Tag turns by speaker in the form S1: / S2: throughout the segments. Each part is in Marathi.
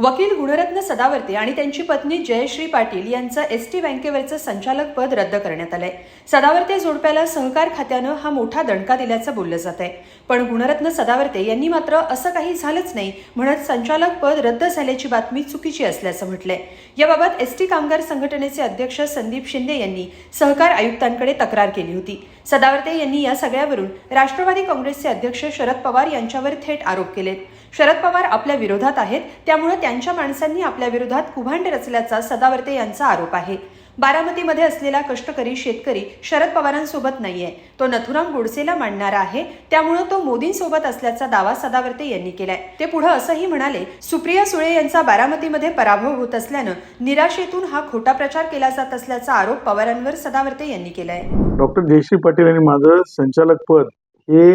S1: वकील गुणरत्न सदावर्ते आणि त्यांची पत्नी जयश्री पाटील यांचं एस टी बँकेवरचं संचालक पद रद्द करण्यात आलंय. सदावर्ते जोडप्याला सहकार खात्यानं हा मोठा दणका दिल्याचं बोललं जात आहे पण गुणरत्न सदावर्ते यांनी मात्र असं काही झालंच नाही म्हणत संचालक पद रद्द झाल्याची बातमी चुकीची असल्याचं म्हटलंय. याबाबत एस टी कामगार संघटनेचे अध्यक्ष संदीप शिंदे यांनी सहकार आयुक्तांकडे तक्रार केली होती. सदावर्ते यांनी या सगळ्यावरून राष्ट्रवादी काँग्रेसचे अध्यक्ष शरद पवार यांच्यावर थेट आरोप केलेत. शरद पवार आपल्या विरोधात आहेत त्यामुळे त्यांच्या माणसांनी आपल्या विरोधात कुभांड रचल्याचा सदावर्ते यांचा आरोप आहे. बारामतीमध्ये असलेला कष्टकरी शेतकरी शरद पवारांसोबत नाहीये. तो नथुराम गोडसेला मांडणारा आहे. त्यामुळे तो मोदींसोबत असल्याचा दावा सदावर्ते यांनी केलाय. ते पुढे असंही म्हणाले सुप्रिया सुळे यांचा बारामतीमध्ये पराभव होत असल्यानं निराशेतून हा खोटा प्रचार केला जात असल्याचा आरोप पवारांवर सदावर्ते यांनी केलाय.
S2: डॉक्टर जयश्री पाटील यांनी माझं संचालक पद हे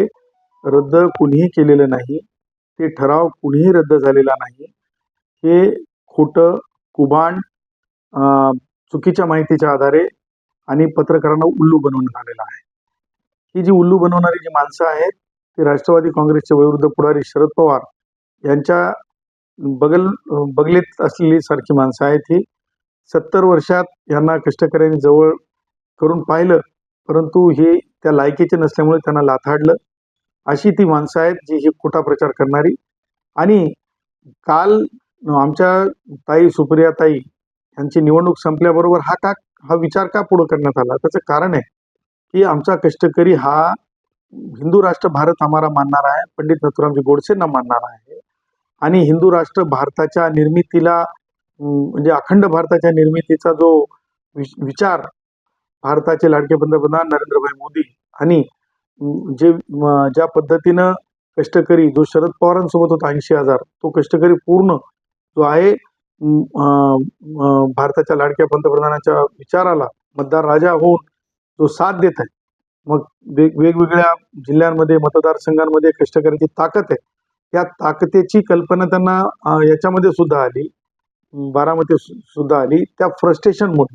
S2: रद्द कुणीही केलेलं नाही. ते ठराव कुणीही रद्द झालेला नाही. हे खोटं कुभांड अं, चुकीच्या माहितीच्या आधारे आणि पत्रकारांना उल्लू बनवण्यात आलेलं आहे. ही जी उल्लू बनवणारी जी माणसं आहेत ती राष्ट्रवादी काँग्रेसचे विरुद्ध पुढारी शरद पवार यांच्या बगल बगलीत असलेली सारखी माणसं आहेत ही. सत्तर वर्षात यांना कष्टकऱ्यांनी जवळ करून पाहिलं परंतु हे त्या लायकीचे नसल्यामुळे त्यांना लाथाडलं. अशी ती माणसं आहेत जी ही खोटा प्रचार करणारी. आणि काल आमच्या ताई सुप्रिया ताई यांची निवडणूक संपल्याबरोबर हा का हा विचार का पुढं करण्यात आला? त्याचं कारण आहे की आमचा कष्टकरी हा हिंदू राष्ट्र भारत आम्हाला मानणार आहे पंडित नथुरामजी गोडसेंना मानणार आहे. आणि हिंदू राष्ट्र भारताच्या निर्मितीला म्हणजे अखंड भारताच्या निर्मितीचा जो वि- विचार भारताचे लाडके पंतप्रधान नरेंद्रभाई मोदी आणि जे ज्या पद्धतीनं कष्टकरी जो शरद पवारांसोबत होता ऐंशी हजार तो कष्टकरी पूर्ण जो आहे भारताच्या लाडक्या पंतप्रधानाच्या विचाराला मतदार राजा होऊन जो साथ देत आहे. मग वेग वेगवेगळ्या जिल्ह्यांमध्ये मतदारसंघांमध्ये कष्टकऱ्याची ताकद आहे. त्या ताकदीची कल्पना त्यांना याच्यामध्ये सुद्धा आली बारामती सु- सुद्धा आली त्या फ्रस्ट्रेशनमुळे.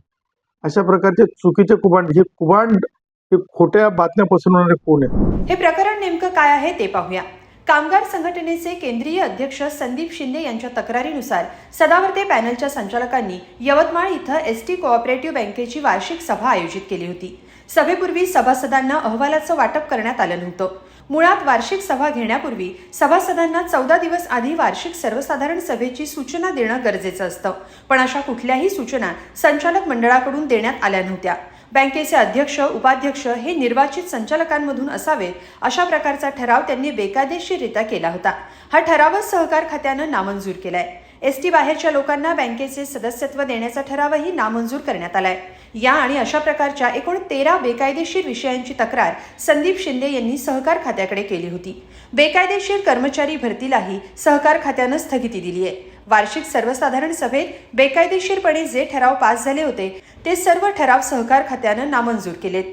S2: अशा प्रकारचे चुकीचे कुभांड हे कुभांड हे खोट्या बातम्या पसरवणारे कोण आहे
S1: हे प्रकरण नेमकं काय आहे ते पाहूया. कामगार संघटनेचे केंद्रीय अध्यक्ष संदीप शिंदे यांच्या तक्रारीनुसार सदावर्ते पॅनलच्या संचालकांनी यवतमाळ इथं एस टी कोऑपरेटिव्ह बँकेची वार्षिक सभा आयोजित केली होती. सभेपूर्वी सभासदांना अहवालाचं वाटप करण्यात आलं नव्हतं. मुळात वार्षिक सभा घेण्यापूर्वी सभासदांना चौदा दिवस आधी वार्षिक सर्वसाधारण सभेची सूचना देणं गरजेचं असतं. पण अशा कुठल्याही सूचना संचालक मंडळाकडून देण्यात आल्या नव्हत्या. बँकेचे अध्यक्ष उपाध्यक्ष हे निर्वाचित संचालकांमधून असावेत अशा प्रकारचा ठराव त्यांनी बेकायदेशीररित्या केला होता. हा ठरावच सहकार खात्यानं नामंजूर केलाय. एस टी बाहेरच्या लोकांना बँकेचे सदस्यत्व देण्याचा ठरावही नामंजूर करण्यात आलाय. या आणि अशा प्रकारच्या एकूण तेरा बेकायदेशीर विषयांची तक्रार संदीप शिंदे यांनी सहकार खात्याकडे केली होती. बेकायदेशीर कर्मचारी भरतीलाही सहकार खात्यानं स्थगिती दिली आहे वार्षिक सर्वसाधारण सभेत बेकायदेशीरपणे जे ठराव पास झाले होते ते सर्व ठराव सहकार खात्यानं नामंजूर केलेत.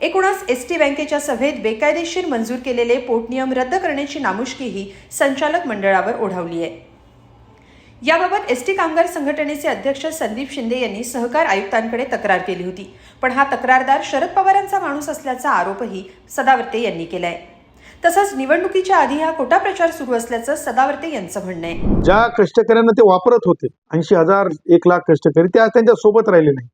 S1: एकूणच एस टी बँकेच्या सभेत बेकायदेशीर मंजूर केलेले पोटनियम रद्द करण्याची नामुष्कीही संचालक मंडळावर ओढावली आहे. याबाबत एस टी कामगार संघटनेचे अध्यक्ष संदीप शिंदे यांनी सहकार आयुक्तांकडे तक्रार केली होती पण हा तक्रारदार शरद पवारांचा माणूस असल्याचा आरोपही सदावर्ते यांनी केलाय. तसंच निवडणुकीच्या आधी हा खोटा प्रचार सुरू असल्याचं सदावर्ते यांचं म्हणणं आहे.
S2: ज्या कष्टकऱ्यांना ते वापरत होते ऐंशी हजार एक लाख कष्टकरी ते आज त्यांच्यासोबत राहिले नाही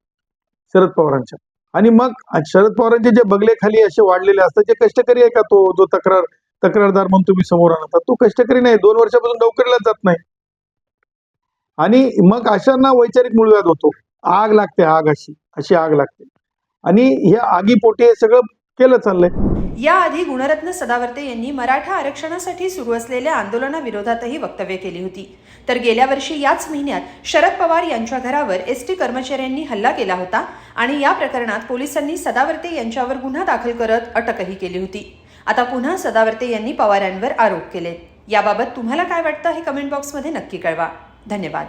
S2: शरद पवारांच्या. आणि मग शरद पवारांचे जे बगले खाली असे वाढलेले असतात जे कष्टकरी आहे का तो जो तक्रार तक्रारदार म्हणून तुम्ही समोर आणतात तो कष्टकरी नाही दोन वर्षापासून नोकरीला जात नाही. आणि मग अशांना वैचारिक मूळव्याध होतो आग लागते आग अशी अशी आग लागते. आणि हे आगीपोटी हे सगळं केलं चाललंय.
S1: याआधी गुणरत्न सदावर्ते यांनी मराठा आरक्षणासाठी सुरू असलेल्या आंदोलनाविरोधातही वक्तव्य केली होती. तर गेल्या वर्षी याच महिन्यात शरद पवार यांच्या घरावर एस टी कर्मचाऱ्यांनी हल्ला केला होता आणि या प्रकरणात पोलिसांनी सदावर्ते यांच्यावर गुन्हा दाखल करत अटकही केली होती. आता पुन्हा सदावर्ते यांनी पवारांवर आरोप केले. याबाबत तुम्हाला काय वाटतं हे कमेंट बॉक्समध्ये नक्की कळवा. धन्यवाद.